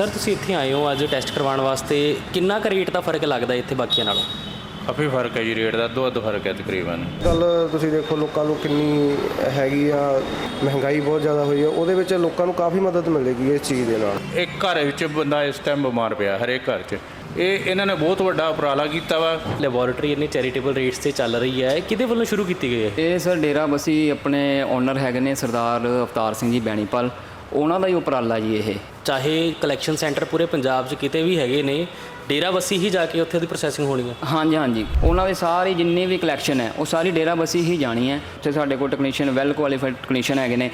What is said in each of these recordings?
Sir ਤੁਸੀਂ ਇੱਥੇ ਆਏ ਹੋ ਅੱਜ ਟੈਸਟ ਕਰਵਾਉਣ ਵਾਸਤੇ। ਕਿੰਨਾ ਕੁ ਰੇਟ ਦਾ ਫ਼ਰਕ ਲੱਗਦਾ ਇੱਥੇ ਬਾਕੀਆਂ ਨਾਲੋਂ? ਕਾਫੀ ਫ਼ਰਕ ਹੈ ਜੀ ਰੇਟ ਦਾ ਦੋ ਅੱਧ ਫ਼ਰਕ ਹੈ ਤਕਰੀਬਨ। ਗੱਲ ਤੁਸੀਂ ਦੇਖੋ ਲੋਕਾਂ ਨੂੰ ਕਿੰਨੀ ਹੈਗੀ ਆ ਮਹਿੰਗਾਈ ਬਹੁਤ ਜ਼ਿਆਦਾ ਹੋਈ ਆ। ਉਹਦੇ ਵਿੱਚ ਲੋਕਾਂ ਨੂੰ ਕਾਫੀ ਮਦਦ ਮਿਲੇਗੀ ਇਸ ਚੀਜ਼ ਦੇ ਨਾਲ। ਇੱਕ ਘਰ ਵਿੱਚ ਬੰਦਾ ਇਸ ਟਾਈਮ ਬਿਮਾਰ ਪਿਆ ਹਰੇਕ ਘਰ 'ਚ। ਇਹ ਇਹਨਾਂ ਨੇ ਬਹੁਤ ਵੱਡਾ ਉਪਰਾਲਾ ਕੀਤਾ ਵਾ। ਲੈਬੋਰੇਟਰੀ ਇੰਨੀ ਚੈਰੀਟੇਬਲ ਰੇਟਸ ਤੇ ਚੱਲ ਰਹੀ ਹੈ। ਕਿਹਦੇ ਵੱਲੋਂ ਸ਼ੁਰੂ ਕੀਤੀ ਗਈ ਹੈ? ਇਹ ਸਰ ਡੇਰਾ ਬਸੀ ਆਪਣੇ ਓਨਰ ਹੈਗੇ ਨੇ ਸਰਦਾਰ ਅਵਤਾਰ ਸਿੰਘ ਜੀ ਬੈਣੀਪਲ। ਉਹਨਾਂ ਦਾ ਹੀ ਉਪਰਾਲਾ ਜੀ ਇਹ। ਚਾਹੇ ਕਲੈਕਸ਼ਨ ਸੈਂਟਰ ਪੂਰੇ ਪੰਜਾਬ 'ਚ ਕਿਤੇ ਵੀ ਹੈਗੇ ਨੇ ਡੇਰਾ ਬੱਸੀ ਹੀ ਜਾ ਕੇ ਉੱਥੇ ਦੀ ਪ੍ਰੋਸੈਸਿੰਗ ਹੋਣੀ ਹੈ ਹਾਂਜੀ ਹਾਂਜੀ। ਉਹਨਾਂ ਦੇ ਸਾਰੀ ਜਿੰਨੀ ਵੀ ਕਲੈਕਸ਼ਨ ਹੈ, ਉਹ ਸਾਰੀ ਡੇਰਾਬੱਸੀ ਹੀ ਜਾਣੀ ਹੈ। ਉੱਥੇ ਸਾਡੇ ਕੋਲ ਟੈਕਨੀਸ਼ੀਅਨ ਵੈਲ ਕੁਆਲੀਫਾਈਡ ਟੈਕਨੀਸ਼ੀਅਨ ਹੈਗੇ ਨੇ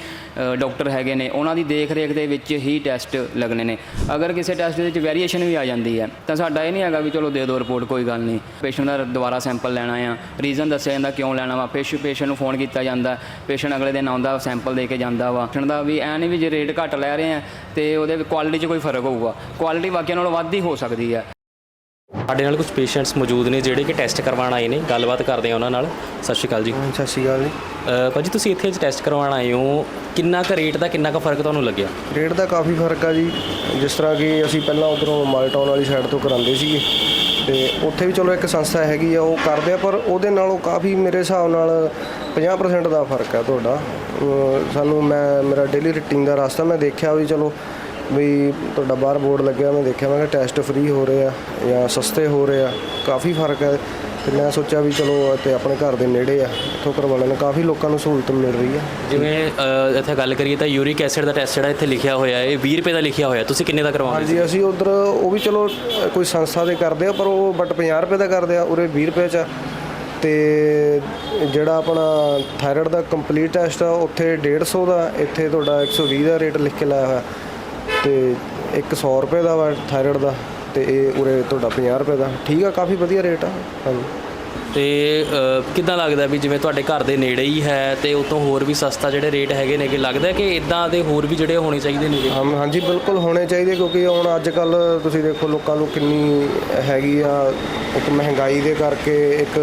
ਡਾਕਟਰ ਹੈਗੇ ਨੇ। ਉਹਨਾਂ ਦੀ ਦੇਖ ਰੇਖ ਦੇ ਵਿੱਚ ਹੀ ਟੈਸਟ ਲੱਗਣੇ ਨੇ। ਅਗਰ ਕਿਸੇ ਟੈਸਟ ਦੇ ਵਿੱਚ ਵੇਰੀਏਸ਼ਨ ਵੀ ਆ ਜਾਂਦੀ ਹੈ, ਤਾਂ ਸਾਡਾ ਇਹ ਨਹੀਂ ਹੈਗਾ ਵੀ ਚਲੋ ਦੇ ਦਿਓ ਰਿਪੋਰਟ ਕੋਈ ਗੱਲ ਨਹੀਂ। ਪੇਸ਼ੈਂਟ ਦਾ ਦੁਬਾਰਾ ਸੈਂਪਲ ਲੈਣਾ ਆ। ਰੀਜ਼ਨ ਦੱਸਿਆ ਜਾਂਦਾ ਕਿਉਂ ਲੈਣਾ ਵਾ। ਪੇਸ਼ੈਂਟ ਪੇਸ਼ੈਂਟ ਨੂੰ ਫੋਨ ਕੀਤਾ ਜਾਂਦਾ। ਪੇਸ਼ੈਂਟ ਅਗਲੇ ਦਿਨ ਆਉਂਦਾ ਸੈਂਪਲ ਦੇ ਕੇ ਜਾਂਦਾ ਵਾ। ਪੇਸ਼ੈਂਟ ਦਾ ਵੀ ਐ ਨਹੀਂ ਵੀ ਜੇ ਰੇਟ ਘੱਟ ਲੈ ਰਹੇ ਆ, ਤੇ ਉਹਦੇ ਕੁਆਲਿਟੀ 'ਚ ਕੋਈ ਫ਼ਰਕ ਹੋਊਗਾ। ਕੁਆਲਿਟੀ ਬਾਕੀਆਂ ਨਾਲੋਂ ਵੱਧ ਹੀ ਹੋ ਸਕਦੀ ਹੈ। ਸਾਡੇ ਨਾਲ ਕੁਝ ਪੇਸ਼ੈਂਟਸ ਮੌਜੂਦ ਨੇ ਜਿਹੜੇ ਕਿ ਟੈਸਟ ਕਰਵਾਉਣ ਆਏ ਨੇ। ਗੱਲਬਾਤ ਕਰਦੇ ਆ ਉਹਨਾਂ ਨਾਲ। ਸਤਿ ਸ਼੍ਰੀ ਅਕਾਲ ਜੀ। ਸਤਿ ਸ਼੍ਰੀ ਅਕਾਲ ਜੀ। ਅ, ਭਾਜੀ ਤੁਸੀਂ ਇੱਥੇ ਟੈਸਟ ਕਰਵਾਉਣ ਆਏ ਹੋ। ਕਿੰਨਾ ਕੁ ਰੇਟ ਦਾ ਕਿੰਨਾ ਕੁ ਫ਼ਰਕ ਤੁਹਾਨੂੰ ਲੱਗਿਆ? ਰੇਟ ਦਾ ਕਾਫੀ ਫ਼ਰਕ ਆ ਜੀ। ਜਿਸ ਤਰ੍ਹਾਂ ਕਿ ਅਸੀਂ ਪਹਿਲਾਂ ਉਧਰੋਂ ਮਾਲਟਾਊਨ ਵਾਲੀ ਸਾਈਡ ਤੋਂ ਕਰਾਉਂਦੇ ਸੀਗੇ। ਤੇ ਉੱਥੇ ਵੀ ਚਲੋ ਇੱਕ ਸੰਸਥਾ ਹੈਗੀ ਆ ਉਹ ਕਰਦੇ ਆ ਪਰ ਉਹਦੇ ਨਾਲੋਂ ਕਾਫੀ ਮੇਰੇ ਹਿਸਾਬ ਨਾਲ 50% ਦਾ ਫ਼ਰਕ ਆ ਤੁਹਾਡਾ। ਅਹ ਸਾਨੂੰ ਮੈਂ ਮੇਰਾ ਡੇਲੀ ਰੂਟੀਨ ਦਾ ਰਸਤਾ ਮੈਂ ਦੇਖਿਆ ਵੀ ਚਲੋ ਵੀ ਤੁਹਾਡਾ ਬਾਹਰ ਬੋਰਡ ਲੱਗਿਆ ਮੈਂ ਦੇਖਿਆ ਮੈਂ ਕਿਹਾ ਟੈਸਟ ਫ੍ਰੀ ਹੋ ਰਹੇ ਆ ਜਾਂ ਸਸਤੇ ਹੋ ਰਹੇ ਆ ਕਾਫੀ ਫ਼ਰਕ ਹੈ ਤੇ ਮੈਂ ਸੋਚਿਆ ਵੀ ਚਲੋ ਤੇ ਆਪਣੇ ਘਰ ਦੇ ਨੇੜੇ ਆ ਇੱਥੋਂ ਕਰਵਾ ਲੈਣਾ ਕਾਫੀ ਲੋਕਾਂ ਨੂੰ ਸਹੂਲਤ ਮਿਲ ਰਹੀ ਆ। ਜਿਵੇਂ ਅ, ਇੱਥੇ ਗੱਲ ਕਰੀਏ ਤਾਂ ਯੂਰਿਕ ਐਸਿਡ ਦਾ ਟੈਸਟ ਜਿਹੜਾ ਇੱਥੇ ਲਿਖਿਆ ਹੋਇਆ ਹੈ ਇਹ 20 ਰੁਪਏ ਦਾ ਲਿਖਿਆ ਹੋਇਆ ਤੁਸੀਂ ਕਿੰਨੇ ਦਾ ਕਰਵਾਉਂਦੇ ਹਾਂਜੀ ਅਸੀਂ ਉਧਰ ਉਹ ਵੀ ਚਲੋ ਅ, ਕੋਈ ਸੰਸਥਾ ਦੇ ਕਰਦੇ ਆ ਪਰ ਉਹ ਬਟ 50 ਰੁਪਏ ਦਾ ਕਰਦੇ ਆ ਉਰੇ 20 ਰੁਪਏ ਚ ਆ। ਤੇ ਜਿਹੜਾ ਆਪਣਾ ਥਾਇਰਾਇਡ ਦਾ ਕੰਪਲੀਟ ਟੈਸਟ ਆ ਉੱਥੇ 150 ਦਾ ਇੱਥੇ ਤੁਹਾਡਾ 120 ਦਾ ਰੇਟ ਲਿਖ ਕੇ ਲਾਇਆ ਹੋਇਆ। ਤੇ ਇੱਕ 100 ਰੁਪਏ ਦਾ ਵਾ ਥਾਇਰਾਇਡ ਦਾ ਤੇ ਇਹ ਉਰੇ ਤੁਹਾਡਾ 50 ਰੁਪਏ ਦਾ। ਠੀਕ ਆ, ਕਾਫੀ ਵਧੀਆ ਰੇਟ ਆ। ਹਾਂਜੀ। ਤੇ ਕਿੱਦਾਂ ਲੱਗਦਾ ਵੀ ਜਿਵੇਂ ਤੁਹਾਡੇ ਘਰ ਦੇ ਨੇੜੇ ਹੀ ਹੈ ਤੇ ਉਤੋਂ ਹੋਰ ਵੀ ਸਸਤਾ ਜਿਹੜੇ ਰੇਟ ਹੈਗੇ ਨੇ ਕਿ ਲੱਗਦਾ ਕਿ ਇਦਾਂ ਦੇ ਹੋਰ ਵੀ ਜਿਹੜੇ ਹੋਣੇ ਚਾਹੀਦੇ ਨੇਗੇ ਹਾਂ ਹਾਂਜੀ ਬਿਲਕੁਲ ਹੋਣੇ ਚਾਹੀਦੇ ਕਿਉਂਕਿ ਹੁਣ ਅੱਜ ਕੱਲ ਤੁਸੀਂ ਦੇਖੋ ਲੋਕਾਂ ਨੂੰ ਕਿੰਨੀ ਹੈਗੀ ਆ ਇੱਕ ਮਹਿੰਗਾਈ ਦੇ ਕਰਕੇ ਇੱਕ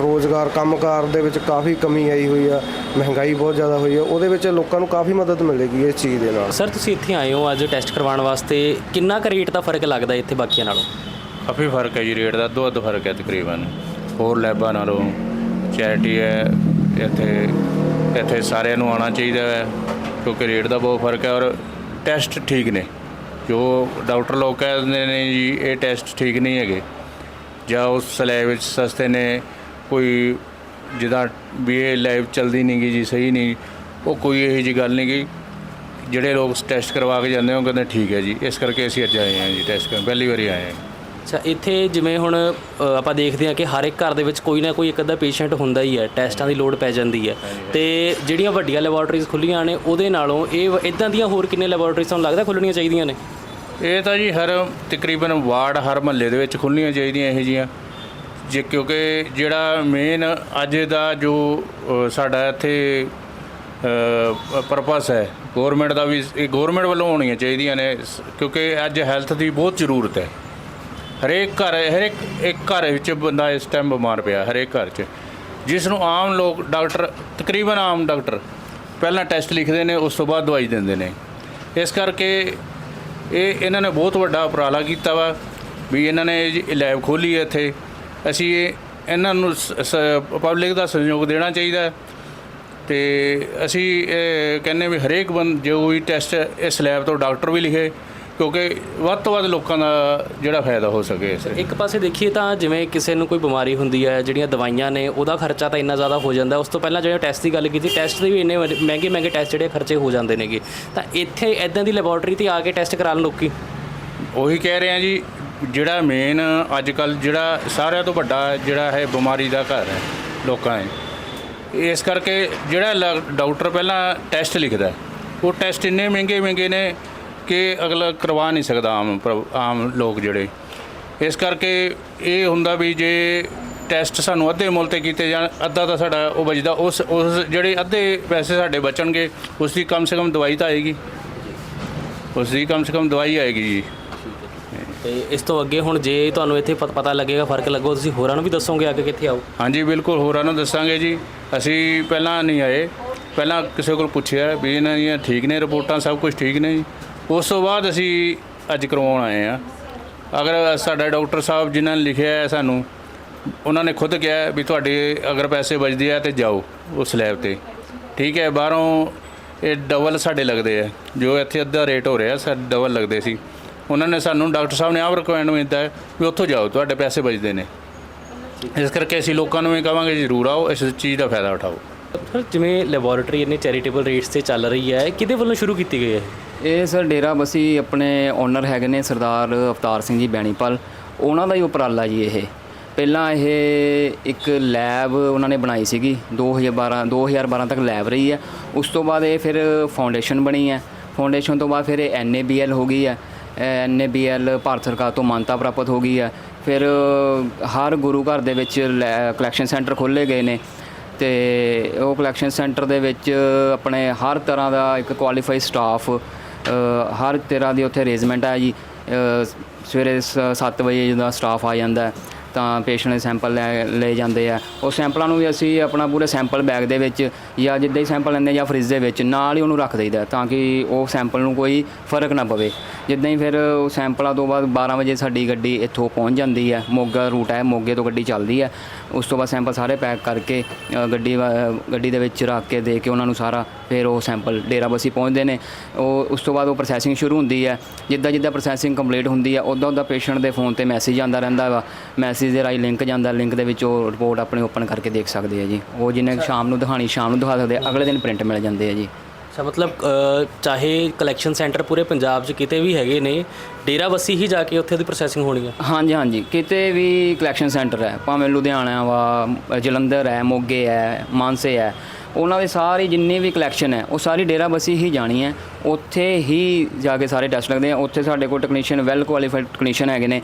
ਰੋਜ਼ਗਾਰ ਕੰਮਕਾਰ ਦੇ ਵਿੱਚ ਕਾਫੀ ਕਮੀ ਆਈ ਹੋਈ ਆ ਮਹਿੰਗਾਈ ਬਹੁਤ ਜ਼ਿਆਦਾ ਹੋਈ ਆ ਉਹਦੇ ਵਿੱਚ ਲੋਕਾਂ ਨੂੰ ਕਾਫੀ ਮਦਦ ਮਿਲੇਗੀ ਇਸ ਚੀਜ਼ ਦੇ ਨਾਲ। ਸਰ ਤੁਸੀਂ ਇੱਥੇ ਆਏ ਹੋ ਅੱਜ ਟੈਸਟ ਕਰਵਾਉਣ ਵਾਸਤੇ ਕਿੰਨਾ ਕੁ ਰੇਟ ਦਾ ਫ਼ਰਕ ਲੱਗਦਾ ਇੱਥੇ ਬਾਕੀਆਂ ਨਾਲੋਂ? ਕਾਫੀ ਫ਼ਰਕ ਹੈ ਜੀ ਰੇਟ ਦਾ ਦੋ ਅੱਧ ਫ਼ਰਕ ਹੈ ਤਕਰੀਬਨ। ਹੋਰ ਲੈਬਾਂ ਨਾਲੋਂ ਚੈਰਿਟੀ ਹੈ, ਇੱਥੇ ਇੱਥੇ ਸਾਰਿਆਂ ਨੂੰ ਆਉਣਾ ਚਾਹੀਦਾ ਹੈ, ਕਿਉਂਕਿ ਰੇਟ ਦਾ ਬਹੁਤ ਫ਼ਰਕ ਹੈ ਔਰ ਟੈਸਟ ਠੀਕ ਨੇ। ਜੋ ਡਾਕਟਰ ਲੋਕ ਕਹਿੰਦੇ ਨੇ ਜੀ, ਇਹ ਟੈਸਟ ਠੀਕ ਨਹੀਂ ਹੈਗੇ। ਜਾਂ ਉਸ ਸਲੈਬ ਵਿੱਚ ਸਸਤੇ ਨੇ, ਕੋਈ ਜਿਹਦਾ ਵੀ ਇਹ ਲੈਬ ਚੱਲਦੀ ਨਹੀਂ ਗੀ ਜੀ, ਸਹੀ ਨਹੀਂ, ਉਹ ਕੋਈ ਇਹੋ ਜਿਹੀ ਗੱਲ ਨਹੀਂ ਗੀ। ਜਿਹੜੇ ਲੋਕ ਟੈਸਟ ਕਰਵਾ ਕੇ ਜਾਂਦੇ ਉਹ ਕਹਿੰਦੇ ਠੀਕ ਹੈ ਜੀ, ਇਸ ਕਰਕੇ ਅਸੀਂ ਅੱਜ ਆਏ ਹਾਂ ਜੀ ਟੈਸਟ ਕਰਨ, ਪਹਿਲੀ ਵਾਰੀ ਆਏ ਹਾਂ। ਅੱਛਾ ਇੱਥੇ ਜਿਵੇਂ ਹੁਣ ਅ, ਆਪਾਂ ਦੇਖਦੇ ਹਾਂ ਕਿ ਹਰ ਇੱਕ ਘਰ ਦੇ ਵਿੱਚ ਕੋਈ ਨਾ ਕੋਈ ਇੱਕ ਅੱਧਾ ਪੇਸ਼ੈਂਟ ਹੁੰਦਾ ਹੀ ਹੈ ਟੈਸਟਾਂ ਦੀ ਲੋੜ ਪੈ ਜਾਂਦੀ ਹੈ। ਤੇ ਜਿਹੜੀਆਂ ਵੱਡੀਆਂ ਲੈਬੋਰੇਟਰੀਜ਼ ਖੁੱਲੀਆਂ ਨੇ ਉਹਦੇ ਨਾਲੋਂ ਇਹ ਇਦਾਂ ਦੀਆਂ ਹੋਰ ਕਿੰਨੇ ਲੈਬੋਰੇਟਰੀਜ਼ ਤੁਹਾਨੂੰ ਲੱਗਦਾ ਖੁੱਲਣੀਆਂ ਚਾਹੀਦੀਆਂ ਨੇ? ਇਹ ਤਾਂ ਜੀ ਹਰ ਤਕਰੀਬਨ ਵਾਰਡ ਹਰ ਮਹੱਲੇ ਦੇ ਵਿੱਚ ਖੁੱਲ੍ਹਣੀਆਂ ਚਾਹੀਦੀਆਂ ਇਹੋ ਜਿਹੀਆਂ। ਜੇ ਕਿਉਂਕਿ ਜਿਹੜਾ ਮੇਨ ਅੱਜ ਦਾ ਜੋ ਅ, ਸਾਡਾ ਇੱਥੇ ਪਰਪਸ ਹੈ ਗਵਰਨਮੈਂਟ ਦਾ ਵੀ ਇਹ ਗਵਰਨਮੈਂਟ ਵੱਲੋਂ ਹੋਣੀਆਂ ਚਾਹੀਦੀਆਂ ਨੇ। ਸ- ਕਿਉਂਕਿ ਅੱਜ ਹੈਲਥ ਦੀ ਬਹੁਤ ਜ਼ਰੂਰਤ ਹੈ। ਹਰੇਕ ਘਰ, ਹਰੇਕ ਇੱਕ ਘਰ ਵਿੱਚ ਬੰਦਾ ਇਸ ਟਾਈਮ ਬਿਮਾਰ ਪਿਆ, ਹਰੇਕ ਘਰ 'ਚ। ਜਿਸ ਨੂੰ ਆਮ ਲੋਕ ਡਾਕਟਰ ਤਕਰੀਬਨ ਆਮ ਡਾਕਟਰ ਪਹਿਲਾਂ ਟੈਸਟ ਲਿਖਦੇ ਨੇ, ਉਸ ਤੋਂ ਬਾਅਦ ਦਵਾਈ ਦਿੰਦੇ ਨੇ। ਇਸ ਕਰਕੇ ਇਹ ਇਹਨਾਂ ਨੇ ਬਹੁਤ ਵੱਡਾ ਉਪਰਾਲਾ ਕੀਤਾ ਵਾ ਵੀ ਇਹਨਾਂ ਨੇ ਲੈਬ ਖੋਲੀ ਹੈ ਇੱਥੇ। ਅਸੀਂ ਇਹ ਇਹਨਾਂ ਨੂੰ ਪਬਲਿਕ ਦਾ ਸਹਿਯੋਗ ਦੇਣਾ ਚਾਹੀਦਾ ਹੈ। ਤੇ ਅਸੀਂ ਇਹ ਕਹਿੰਦੇ ਵੀ ਹਰੇਕ ਬੰਦ, ਜੋ ਵੀ ਟੈਸਟ ਇਸ ਲੈਬ ਤੋਂ ਡਾਕਟਰ ਵੀ ਲਿਖੇ ਕਿਉਂਕਿ ਵੱਧ ਤੋਂ ਵੱਧ ਲੋਕਾਂ ਦਾ ਜਿਹੜਾ ਫਾਇਦਾ ਹੋ ਸਕੇ ਇਸ ਇੱਕ ਪਾਸੇ ਦੇਖੀਏ ਤਾਂ ਜਿਵੇਂ ਕਿਸੇ ਨੂੰ ਕੋਈ ਬਿਮਾਰੀ ਹੁੰਦੀ ਹੈ ਜਿਹੜੀਆਂ ਦਵਾਈਆਂ ਨੇ ਉਹਦਾ ਖਰਚਾ ਤਾਂ ਇੰਨਾ ਜ਼ਿਆਦਾ ਹੋ ਜਾਂਦਾ। ਉਸ ਤੋਂ ਪਹਿਲਾਂ ਜਿਹੜੇ ਟੈਸਟ ਦੀ ਗੱਲ ਕੀਤੀ ਟੈਸਟ ਦੇ ਵੀ ਇੰਨੇ ਮਹਿੰਗੇ ਮਹਿੰਗੇ ਟੈਸਟ ਜਿਹੜੇ ਖਰਚੇ ਹੋ ਜਾਂਦੇ ਨੇਗੇ। ਤਾਂ ਇੱਥੇ ਇਦਾਂ ਦੀ ਲੈਬੋਰੇਟਰੀ ਤੇ ਆ ਕੇ ਟੈਸਟ ਕਰਾ ਲੈਣ ਲੋਕੀ? ਉਹੀ ਕਹਿ ਰਹੇ ਆ ਜੀ ਜਿਹੜਾ ਮੇਨ ਅੱਜ ਕੱਲ ਜਿਹੜਾ ਸਾਰਿਆਂ ਤੋਂ ਵੱਡਾ ਜਿਹੜਾ ਹੈ ਬਿਮਾਰੀ ਦਾ ਘਰ ਹੈ ਲੋਕਾਂ ਹੈ ਇਸ ਕਰਕੇ ਜਿਹੜਾ ਡਾਕਟਰ ਪਹਿਲਾਂ ਟੈਸਟ ਲਿਖਦਾ ਉਹ ਟੈਸਟ ਇੰਨੇ ਮਹਿੰਗੇ ਮਹਿੰਗੇ ਨੇ ਕਿ ਅਗਲਾ ਕਰਵਾ ਨਹੀਂ ਸਕਦਾ ਆਮ ਪ੍ਰ- ਆਮ ਲੋਕ ਜਿਹੜੇ। ਇਸ ਕਰਕੇ ਇਹ ਹੁੰਦਾ ਵੀ ਜੇ ਟੈਸਟ ਸਾਨੂੰ ਅੱਧੇ ਮੁੱਲ ਤੇ ਕੀਤੇ ਜਾਣ ਅੱਧਾ ਤਾਂ ਸਾਡਾ ਉਹ ਬਚਦਾ। ਉਸ ਉਸ ਜਿਹੜੇ ਅੱਧੇ ਪੈਸੇ ਸਾਡੇ ਬਚਣਗੇ ਉਸ ਦੀ ਕਮ ਸੇ ਕਮ ਦਵਾਈ ਤਾਂ ਆਏਗੀ। ਉਸ ਦੀ ਕਮ ਸੇ ਕਮ ਦਵਾਈ ਆਏਗੀ ਜੀ। ਤੇ ਇਸ ਤੋਂ ਅੱਗੇ ਹੁਣ ਜੇ ਤੁਹਾਨੂੰ ਇੱਥੇ ਪਤ- ਪਤਾ ਲੱਗੇਗਾ ਫ਼ਰਕ ਲੱਗੋ ਤੁਸੀਂ ਹੋਰਾਂ ਨੂੰ ਵੀ ਦੱਸੋਗੇ ਅੱਗੇ ਕਿੱਥੇ ਆਓ? ਹਾਂਜੀ ਬਿਲਕੁਲ ਹੋਰਾਂ ਨੂੰ ਦੱਸਾਂਗੇ ਜੀ। ਅਸੀਂ ਪਹਿਲਾਂ ਨਹੀਂ ਆਏ। ਪਹਿਲਾਂ ਕਿਸੇ ਕੋਲ ਪੁੱਛਿਆ ਵੀ ਇਹਨਾਂ ਦੀਆਂ ਠੀਕ ਨੇ ਰਿਪੋਰਟਾਂ ਸਭ ਕੁਝ ਠੀਕ ਨੇ ਜੀ। ਉਸ ਤੋਂ ਬਾਅਦ ਅਸੀਂ ਅੱਜ ਕਰਵਾਉਣ ਆਏ ਆ ਅਗਰ ਸਾਡਾ ਡਾਕਟਰ ਸਾਹਿਬ ਜਿਨ੍ਹਾਂ ਨੇ ਲਿਖਿਆ ਹੈ ਸਾਨੂੰ, ਉਹਨਾਂ ਨੇ ਖੁਦ ਕਿਹਾ ਵੀ ਤੁਹਾਡੇ ਅਗਰ ਪੈਸੇ ਬਚਦੇ ਆ ਤੇ ਜਾਓ ਉਸ ਲੈਬ ਤੇ। ਠੀਕ ਹੈ, ਬਾਹਰੋਂ ਇਹ ਡਬਲ ਸਾਡੇ ਲੱਗਦੇ ਆ, ਜੋ ਇੱਥੇ ਅੱਧਾ ਰੇਟ ਹੋ ਰਿਹਾ ਸਾਡੇ ਡਬਲ ਲੱਗਦੇ ਸੀ। ਉਹਨਾਂ ਨੇ ਸਾਨੂੰ, ਡਾਕਟਰ ਸਾਹਿਬ ਨੇ ਆਪ ਰਿਕਮੈਂਡ ਕੀਤਾ ਵੀ ਉੱਥੋਂ ਜਾਓ, ਤੁਹਾਡੇ ਪੈਸੇ ਬਚਦੇ ਨੇ। ਇਸ ਕਰਕੇ ਅਸੀਂ ਲੋਕਾਂ ਨੂੰ ਵੀ ਕਹਾਂਗੇ, ਜ਼ਰੂਰ ਆਓ, ਇਸ ਚੀਜ਼ ਦਾ ਫਾਇਦਾ ਉਠਾਓ। ਸਰ, ਜਿਵੇਂ ਲੈਬੋਰੇਟਰੀ ਇੰਨੇ ਚੈਰੀਟੇਬਲ ਰੇਟਸ ਤੇ ਚੱਲ ਰਹੀ ਹੈ, ਕਿਹਦੇ ਵੱਲੋਂ ਸ਼ੁਰੂ ਕੀਤੀ ਗਈ ਹੈ ਇਹ ਸਰ ਡੇਰਾ ਬਸੀ ਆਪਣੇ ਓਨਰ ਹੈਗੇ ਨੇ ਸਰਦਾਰ ਅਵਤਾਰ ਸਿੰਘ ਜੀ ਬੈਣੀਪਾਲ। ਉਹਨਾਂ ਦਾ ਹੀ ਉਪਰਾਲਾ ਜੀ ਇਹ। ਪਹਿਲਾਂ ਇਹ ਇੱਕ ਲੈਬ ਉਹਨਾਂ ਨੇ ਬਣਾਈ ਸੀਗੀ। 2012 2012 ਤੱਕ ਲੈਬ ਰਹੀ ਹੈ। ਉਸ ਤੋਂ ਬਾਅਦ ਇਹ ਫਿਰ ਫਾਊਂਡੇਸ਼ਨ ਬਣੀ ਹੈ। ਫਾਊਂਡੇਸ਼ਨ ਤੋਂ ਬਾਅਦ ਫਿਰ ਇਹ ਐਨਏਬੀਐਲ ਹੋ ਗਈ ਹੈ। ਐਨਏਬੀਐਲ ਭਾਰਤ ਸਰਕਾਰ ਤੋਂ ਮਾਨਤਾ ਪ੍ਰਾਪਤ ਹੋ ਗਈ ਹੈ। ਫਿਰ ਹਰ ਗੁਰੂ ਘਰ ਦੇ ਵਿੱਚ ਕਲੈਕਸ਼ਨ ਸੈਂਟਰ ਖੋਲ੍ਹੇ ਗਏ ਨੇ। ਤੇ ਉਹ ਕਲੈਕਸ਼ਨ ਸੈਂਟਰ ਦੇ ਵਿੱਚ ਆਪਣੇ ਹਰ ਤਰ੍ਹਾਂ ਦਾ ਇੱਕ ਕੁਆਲੀਫਾਈਡ ਸਟਾਫ ਹਰ ਤਰ੍ਹਾਂ ਦੀ ਉੱਥੇ ਅਰੇਂਜਮੈਂਟ ਹੈ ਜੀ। ਅ, ਸਵੇਰੇ 7 ਵਜੇ ਜਦੋਂ ਸਟਾਫ ਆ ਜਾਂਦਾ ਤਾਂ ਪੇਸ਼ੈਂਟ ਦੇ ਸੈਂਪਲ ਲੈ ਲਏ ਜਾਂਦੇ ਆ। ਉਹ ਸੈਂਪਲਾਂ ਨੂੰ ਵੀ ਅਸੀਂ ਆਪਣਾ ਪੂਰੇ ਸੈਂਪਲ ਬੈਗ ਦੇ ਵਿੱਚ ਜਾਂ ਜਿੱਦਾਂ ਹੀ ਸੈਂਪਲ ਲੈਂਦੇ ਜਾਂ ਫ੍ਰਿਜ ਦੇ ਵਿੱਚ, ਨਾਲ ਹੀ ਉਹਨੂੰ ਰੱਖ ਦਈਦਾ ਤਾਂ ਕਿ ਉਹ ਸੈਂਪਲ ਨੂੰ ਕੋਈ ਫ਼ਰਕ ਨਾ ਪਵੇ। ਜਿੱਦਾਂ ਹੀ ਫਿਰ ਉਹ ਸੈਂਪਲਾਂ ਤੋਂ ਬਾਅਦ 12 ਵਜੇ ਸਾਡੀ ਗੱਡੀ ਇੱਥੋਂ ਪਹੁੰਚ ਜਾਂਦੀ ਹੈ। ਮੋਗਾ ਰੂਟ ਹੈ, ਮੋਗੇ ਤੋਂ ਗੱਡੀ ਚੱਲਦੀ ਹੈ। ਉਸ ਤੋਂ ਬਾਅਦ ਸੈਂਪਲ ਸਾਰੇ ਪੈਕ ਕਰਕੇ ਗੱਡੀ ਵਾ- ਗੱਡੀ ਦੇ ਵਿੱਚ ਰੱਖ ਕੇ ਦੇ ਕੇ ਉਹਨਾਂ ਨੂੰ ਸਾਰਾ ਫਿਰ ਉਹ ਸੈਂਪਲ ਡੇਰਾ ਬਸੀ ਪਹੁੰਚਦੇ ਨੇ। ਉਹ, ਉਸ ਤੋਂ ਬਾਅਦ ਉਹ ਪ੍ਰੋਸੈਸਿੰਗ ਸ਼ੁਰੂ ਹੁੰਦੀ ਹੈ। ਜਿੱਦਾਂ ਜਿੱਦਾਂ ਪ੍ਰੋਸੈਸਿੰਗ ਕੰਪਲੀਟ ਹੁੰਦੀ ਹੈ ਉਦਾਂ ਉਦਾਂ ਪੇਸ਼ੈਂਟ ਦੇ ਫੋਨ ਤੇ ਮੈਸੇਜ ਆਉਂਦਾ ਰਹਿੰਦਾ ਵਾ। ਮੈਸੇਜ ਦੇ ਰਾਹੀਂ ਲਿੰਕ ਜਾਂਦਾ ਲਿੰਕ ਦੇ ਵਿੱਚ ਉਹ ਰਿਪੋਰਟ ਆਪਣੀ ਓਪਨ ਕਰਕੇ ਦੇਖ ਸਕਦੇ ਆ ਜੀ। ਉਹ ਜਿਹਨੇ ਸ਼ਾਮ ਨੂੰ ਦਿਖਾਣੀ ਸ਼ਾਮ ਨੂੰ ਦਿਖਾ ਸਕਦੇ ਆ ਅਗਲੇ ਦਿਨ ਪ੍ਰਿੰਟ ਮਿਲ ਜਾਂਦੇ ਆ ਜੀ। ਅੱਛਾ ਮਤਲਬ ਚਾਹੇ ਕਲੈਕਸ਼ਨ ਸੈਂਟਰ ਪੂਰੇ ਪੰਜਾਬ 'ਚ ਕਿਤੇ ਵੀ ਹੈਗੇ ਨੇ ਡੇਰਾ ਬੱਸੀ ਹੀ ਜਾ ਕੇ ਉੱਥੇ ਦੀ ਪ੍ਰੋਸੈਸਿੰਗ ਹੋਣੀ ਹੈ ਹਾਂਜੀ ਹਾਂਜੀ। ਕਿਤੇ ਵੀ ਕਲੈਕਸ਼ਨ ਸੈਂਟਰ ਹੈ ਭਾਵੇਂ ਲੁਧਿਆਣਾ ਵਾ ਜਲੰਧਰ ਹੈ ਮੋਗੇ ਹੈ ਮਾਨਸੇ ਹੈ ਉਹਨਾਂ ਦੇ ਸਾਰੀ ਜਿੰਨੀ ਵੀ ਕਲੈਕਸ਼ਨ ਹੈ, ਉਹ ਸਾਰੀ ਡੇਰਾਬੱਸੀ ਹੀ ਜਾਣੀ ਹੈ। ਉੱਥੇ ਹੀ ਜਾ ਕੇ ਸਾਰੇ ਟੈਸਟ ਲੱਗਦੇ ਆ। ਉੱਥੇ ਸਾਡੇ ਕੋਲ ਟੈਕਨੀਸ਼ੀਅਨ ਵੈਲ ਕੁਆਲੀਫਾਈਡ ਟੈਕਨੀਸ਼ੀਅਨ ਹੈਗੇ ਨੇ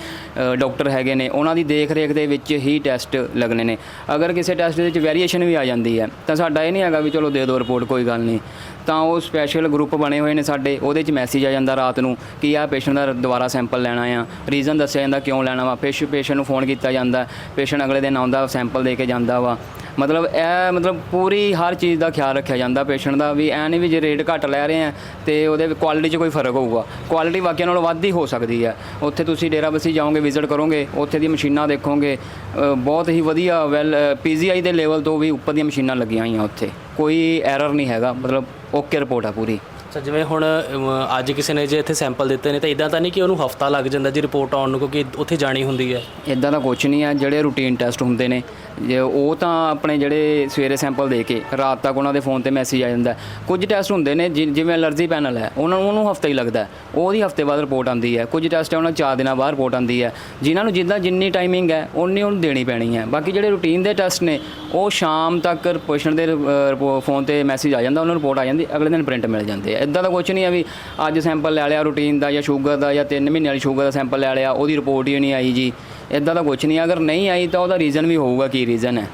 ਡਾਕਟਰ ਹੈਗੇ ਨੇ। ਉਹਨਾਂ ਦੀ ਦੇਖ ਰੇਖ ਦੇ ਵਿੱਚ ਹੀ ਟੈਸਟ ਲੱਗਣੇ ਨੇ। ਅਗਰ ਕਿਸੇ ਟੈਸਟ ਦੇ ਵਿੱਚ ਵੇਰੀਏਸ਼ਨ ਵੀ ਆ ਜਾਂਦੀ ਹੈ, ਤਾਂ ਸਾਡਾ ਇਹ ਨਹੀਂ ਹੈਗਾ ਵੀ ਚਲੋ ਦੇ ਦਿਓ ਰਿਪੋਰਟ ਕੋਈ ਗੱਲ ਨਹੀਂ। ਤਾਂ ਉਹ ਸਪੈਸ਼ਲ ਗਰੁੱਪ ਬਣੇ ਹੋਏ ਨੇ ਸਾਡੇ, ਉਹਦੇ 'ਚ ਮੈਸੇਜ ਆ ਜਾਂਦਾ ਰਾਤ ਨੂੰ ਕਿ ਆਹ ਪੇਸ਼ੈਂਟ ਦਾ ਦੁਬਾਰਾ ਸੈਂਪਲ ਲੈਣਾ ਆ। ਰੀਜ਼ਨ ਦੱਸਿਆ ਜਾਂਦਾ ਕਿਉਂ ਲੈਣਾ ਵਾ। ਪੇਸ਼ ਪੇਸ਼ੈਂਟ ਨੂੰ ਫੋਨ ਕੀਤਾ ਜਾਂਦਾ। ਪੇਸ਼ੈਂਟ ਅਗਲੇ ਦਿਨ ਆਉਂਦਾ ਸੈਂਪਲ ਦੇ ਕੇ ਜਾਂਦਾ ਵਾ। ਮਤਲਬ ਇਹ ਮਤਲਬ ਪੂਰੀ ਹਰ ਚੀਜ਼ ਦਾ ਖਿਆਲ ਰੱਖਿਆ ਜਾਂਦਾ ਪੇਸ਼ੈਂਟ ਦਾ ਵੀ ਐ ਨਹੀਂ ਵੀ ਜੇ ਰੇਟ ਘੱਟ ਲੈ ਰਹੇ ਆ ਤੇ ਉਹਦੇ ਕੁਆਲਿਟੀ 'ਚ ਕੋਈ ਫ਼ਰਕ ਹੋਊਗਾ। ਕੁਆਲਿਟੀ ਵਾਕਿਆ ਨਾਲੋਂ ਵੱਧ ਹੀ ਹੋ ਸਕਦੀ ਹੈ। ਉੱਥੇ ਤੁਸੀਂ ਡੇਰਾ ਬਸੀ ਜਾਓਗੇ ਵਿਜ਼ਿਟ ਕਰੋਗੇ, ਉੱਥੇ ਦੀ ਮਸ਼ੀਨਾਂ ਦੇਖੋਗੇ ਬਹੁਤ ਹੀ ਵਧੀਆ ਵੈਲ ਪੀਜੀਆਈ ਦੇ ਲੈਵਲ ਤੋਂ ਵੀ ਉੱਪਰ ਦੀਆਂ ਮਸ਼ੀਨਾਂ ਲੱਗੀਆਂ ਹੋਈਆਂ ਉੱਥੇ। ਕੋਈ ਐਰਰ ਨਹੀਂ ਹੈਗਾ, ਮਤਲਬ ਓਕੇ ਰਿਪੋਰਟ ਆ ਪੂਰੀ। ਸਰ ਜਿਵੇਂ ਹੁਣ ਅਮ, ਅੱਜ ਕਿਸੇ ਨੇ ਜੇ ਇੱਥੇ ਸੈਂਪਲ ਦਿੱਤੇ ਨੇ ਤਾਂ ਇਦਾਂ ਤਾਂ ਨਹੀਂ ਕਿ ਉਹਨੂੰ ਹਫਤਾ ਲੱਗ ਜਾਂਦਾ ਜੀ ਰਿਪੋਰਟ ਆਉਣ ਨੂੰ ਕਿਉਂਕਿ ਉੱਥੇ ਜਾਣੀ ਹੁੰਦੀ ਹੈ। ਇਦਾਂ ਦਾ ਕੁਝ ਨਹੀਂ ਆ ਜਿਹੜੇ ਰੂਟੀਨ ਟੈਸਟ ਹੁੰਦੇ ਨੇ ਜੇ ਉਹ ਤਾਂ ਆਪਣੇ ਜਿਹੜੇ ਸਵੇਰੇ ਸੈਂਪਲ ਦੇ ਕੇ ਰਾਤ ਤੱਕ ਉਹਨਾਂ ਦੇ ਫੋਨ ਤੇ ਮੈਸੇਜ ਆ ਜਾਂਦਾ ਹੈ। ਕੁਝ ਟੈਸਟ ਹੁੰਦੇ ਨੇ ਜਿ- ਜਿਵੇਂ ਐਲਰਜੀ ਪੈਨਲ ਹੈ ਉਹਨਾਂ ਨੂੰ ਉਹਨੂੰ ਹਫਤਾ ਹੀ ਲੱਗਦਾ ਹੈ। ਉਹਦੀ ਹਫ਼ਤੇ ਬਾਅਦ ਰਿਪੋਰਟ ਆਉਂਦੀ ਹੈ। ਕੁਝ ਟੈਸਟ ਹੈ ਉਹਨਾਂ 'ਚ ਚਾਰ ਦਿਨਾਂ ਬਾਅਦ ਰਿਪੋਰਟ ਆਉਂਦੀ ਹੈ। ਜਿਨ੍ਹਾਂ ਨੂੰ ਜਿੱਦਾਂ ਜਿੰਨੀ ਟਾਈਮਿੰਗ ਹੈ ਉਨੀ ਉਹਨੂੰ ਦੇਣੀ ਪੈਣੀ ਹੈ। ਬਾਕੀ ਜਿਹੜੇ ਰੂਟੀਨ ਦੇ ਟੈਸਟ ਨੇ ਉਹ ਸ਼ਾਮ ਤੱਕ ਪੇਸ਼ੈਂਟ ਦੇ ਫੋਨ ਤੇ ਮੈਸੇਜ ਆ ਜਾਂਦਾ ਉਹਨਾਂ ਨੂੰ ਰਿਪੋਰਟ ਆ ਜਾਂਦੀ ਅਗਲੇ ਦਿਨ ਪ੍ਰਿੰਟ ਮਿਲ ਜਾਂਦੇ ਆ। ਇਦਾਂ ਦਾ ਕੁਝ ਨਹੀਂ ਆ ਵੀ ਅੱਜ ਸੈਂਪਲ ਲੈ ਲਿਆ ਰੂਟੀਨ ਦਾ ਜਾਂ ਸ਼ੂਗਰ ਦਾ ਜਾਂ 3 ਮਹੀਨੇ ਵਾਲੀ ਸ਼ੂਗਰ ਦਾ ਸੈਂਪਲ ਲੈ ਲਿਆ ਉਹਦੀ ਰਿਪੋਰਟ ਹੀ ਨਹੀਂ ਆਈ ਜੀ। ਇਦਾਂ ਦਾ ਕੁਝ ਨਹੀਂ ਅਗਰ ਨਹੀਂ ਆਈ ਤਾਂ ਉਹਦਾ ਰੀਜ਼ਨ ਵੀ ਹੋਊਗਾ ਕੀ ਰੀਜ਼ਨ ਹੈ।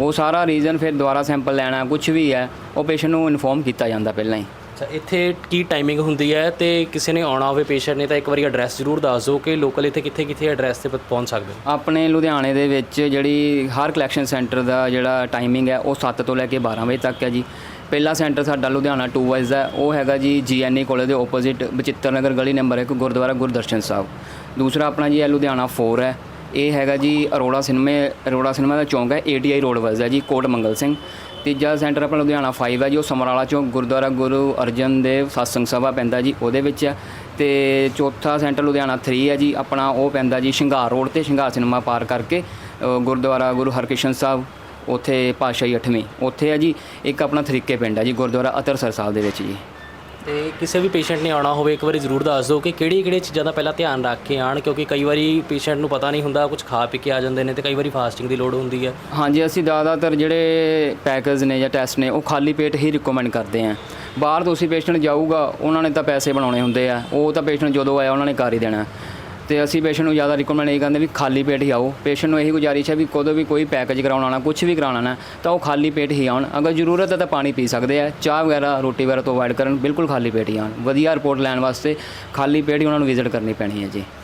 ਉਹ ਸਾਰਾ ਰੀਜ਼ਨ ਫਿਰ ਦੁਬਾਰਾ ਸੈਂਪਲ ਲੈਣਾ ਕੁਝ ਵੀ ਹੈ ਉਹ ਪੇਸ਼ੈਂਟ ਨੂੰ ਇਨਫੋਰਮ ਕੀਤਾ ਜਾਂਦਾ ਪਹਿਲਾਂ ਹੀ। ਅੱਛਾ ਇੱਥੇ ਕੀ ਟਾਈਮਿੰਗ ਹੁੰਦੀ ਹੈ ਤੇ ਕਿਸੇ ਨੇ ਆਉਣਾ ਹੋਵੇ ਪੇਸ਼ੈਂਟ ਨੇ ਤਾਂ ਇੱਕ ਵਾਰੀ ਐਡਰੈਸ ਜ਼ਰੂਰ ਦੱਸ ਦਿਓ ਕਿ ਲੋਕਲ ਇੱਥੇ ਕਿੱਥੇ ਕਿੱਥੇ ਐਡਰੈਸ ਤੇ ਪਹੁੰਚ ਸਕਦੇ ਹੋ। ਆਪਣੇ ਲੁਧਿਆਣੇ ਦੇ ਵਿੱਚ ਜਿਹੜੀ ਹਰ ਕਲੈਕਸ਼ਨ ਸੈਂਟਰ ਦਾ ਜਿਹੜਾ ਟਾਈਮਿੰਗ ਹੈ ਉਹ 7 ਤੋਂ ਲੈ ਕੇ 12 ਵਜੇ ਤੱਕ ਹੈ ਜੀ। ਪਹਿਲਾ ਸੈਂਟਰ ਸਾਡਾ ਲੁਧਿਆਣਾ 2 ਵਾਈਜ਼ ਹੈ ਉਹ ਹੈਗਾ ਜੀ ਜੀਐਨਈ ਕਾਲਜ ਦੇ ਆਪੋਜ਼ਿਟ ਬਚਿੱਤਰ ਨਗਰ ਗਲੀ ਨੰਬਰ 1 ਗੁਰਦੁਆਰਾ ਗੁਰਦਰਸ਼ਨ ਸਾਹਿਬ। ਦੂਸਰਾ ਆਪਣਾ ਜੀ ਹੈ ਲੁਧਿਆਣਾ 4 ਹੈ। ਇਹ ਹੈਗਾ ਜੀ ਅਰੋੜਾ ਸਿਨੇਮੇ ਅਰੋੜਾ ਸਿਨੇਮਾ ਦਾ ਚੌਂਕ ਹੈ ਏਟੀਆਈ ਰੋਡ ਵਾਈਜ਼ ਹੈ ਜੀ, ਕੋਟ ਮੰਗਲ ਸਿੰਘ। ਤੀਜਾ ਸੈਂਟਰ ਆਪਣਾ ਲੁਧਿਆਣਾ 5 ਹੈ ਜੀ, ਉਹ ਸਮਰਾਲਾ ਚੌਂਕ, ਗੁਰਦੁਆਰਾ ਗੁਰੂ ਅਰਜਨ ਦੇਵ ਸਤਸੰਗ ਸਭਾ ਪੈਂਦਾ ਜੀ, ਉਹਦੇ ਵਿੱਚ ਹੈ। ਤੇ ਚੌਥਾ ਸੈਂਟਰ ਲੁਧਿਆਣਾ 3 ਹੈ ਜੀ, ਆਪਣਾ ਉਹ ਪੈਂਦਾ ਜੀ, ਸ਼ਿੰਗਾਰ ਰੋਡ ਤੇ ਸ਼ਿੰਗਾਰ ਸਿਨੇਮਾ ਪਾਰ ਕਰਕੇ ਗੁਰਦੁਆਰਾ ਗੁਰੂ ਹਰਕ੍ਰਿਸ਼ਨ ਸਾਹਿਬ। ਉੱਥੇ ਪਾਤਸ਼ਾਹੀ 8ਵੀਂ ਉੱਥੇ ਹੈ ਜੀ ਇੱਕ ਆਪਣਾ ਤਰੀਕੇ ਪਿੰਡ ਹੈ ਜੀ ਗੁਰਦੁਆਰਾ ਅਤਰਸਰ ਸਾਹਿਬ ਦੇ ਵਿੱਚ ਜੀ। ਤੇ ਕਿਸੇ ਵੀ ਪੇਸ਼ੈਂਟ ਨੇ ਆਉਣਾ ਹੋਵੇ ਇੱਕ ਵਾਰੀ ਜ਼ਰੂਰ ਦੱਸ ਦਿਓ ਕਿ ਕਿਹੜੀ ਕਿਹੜੀ ਚੀਜ਼ਾਂ ਦਾ ਪਹਿਲਾਂ ਧਿਆਨ ਰੱਖ ਕੇ ਆਣ ਕਿਉਂਕਿ ਕਈ ਵਾਰੀ ਪੇਸ਼ੈਂਟ ਨੂੰ ਪਤਾ ਨਹੀਂ ਹੁੰਦਾ ਕੁਝ ਖਾ ਪੀ ਕੇ ਆ ਜਾਂਦੇ ਨੇ ਤੇ ਕਈ ਵਾਰੀ ਫਾਸਟਿੰਗ ਦੀ ਲੋੜ ਹੁੰਦੀ ਹੈ ਹਾਂਜੀ ਅਸੀਂ ਜ਼ਿਆਦਾਤਰ ਜਿਹੜੇ ਪੈਕੇਜ ਨੇ ਜਾਂ ਟੈਸਟ ਨੇ ਉਹ ਖਾਲੀ ਪੇਟ ਹੀ ਰਿਕਮੈਂਡ ਕਰਦੇ ਆਂ। ਬਾਹਰ ਤੁਸੀਂ ਪੇਸ਼ੈਂਟ ਜਾਊਗਾ ਉਹਨਾਂ ਨੇ ਤਾਂ ਪੈਸੇ ਬਣਾਉਣੇ ਹੁੰਦੇ ਆ। ਉਹ ਤਾਂ ਪੇਸ਼ੈਂਟ ਜਦੋਂ ਆਇਆ ਉਹਨਾਂ ਨੇ ਕਰ ਹੀ ਦੇਣਾ। ਤੇ ਅਸੀਂ ਪੇਸ਼ੈਂਟ ਨੂੰ ਜ਼ਿਆਦਾ ਰਿਕਮੈਂਡ ਇਹ ਕਰਦੇ ਵੀ ਖਾਲੀ ਪੇਟ ਹੀ ਆਓ। ਪੇਸ਼ੈਂਟ ਨੂੰ ਇਹੀ ਗੁਜ਼ਾਰਿਸ਼ ਹੈ ਵੀ ਕਦੋਂ ਵੀ ਕੋਈ ਪੈਕੇਜ ਕਰਾਉਣਾ ਨਾ ਕੁਝ ਵੀ ਕਰਾਉਣਾ ਨਾ, ਤਾਂ ਉਹ ਖਾਲੀ ਪੇਟ ਹੀ ਆਉਣ। ਅਗਰ ਜ਼ਰੂਰਤ ਹੈ ਤਾਂ ਪਾਣੀ ਪੀ ਸਕਦੇ ਆ, ਚਾਹ ਵਗੈਰਾ, ਰੋਟੀ ਵਗੈਰਾ ਤੋਂ ਅਵਾਇਡ ਕਰਨ, ਬਿਲਕੁਲ ਖਾਲੀ ਪੇਟ ਹੀ ਆਉਣ। ਵਧੀਆ ਰਿਪੋਰਟ ਲੈਣ ਵਾਸਤੇ ਖਾਲੀ ਪੇਟ ਹੀ ਉਹਨਾਂ ਨੂੰ ਵਿਜ਼ਿਟ ਕਰਨੀ ਪੈਣੀ ਹੈ ਜੀ।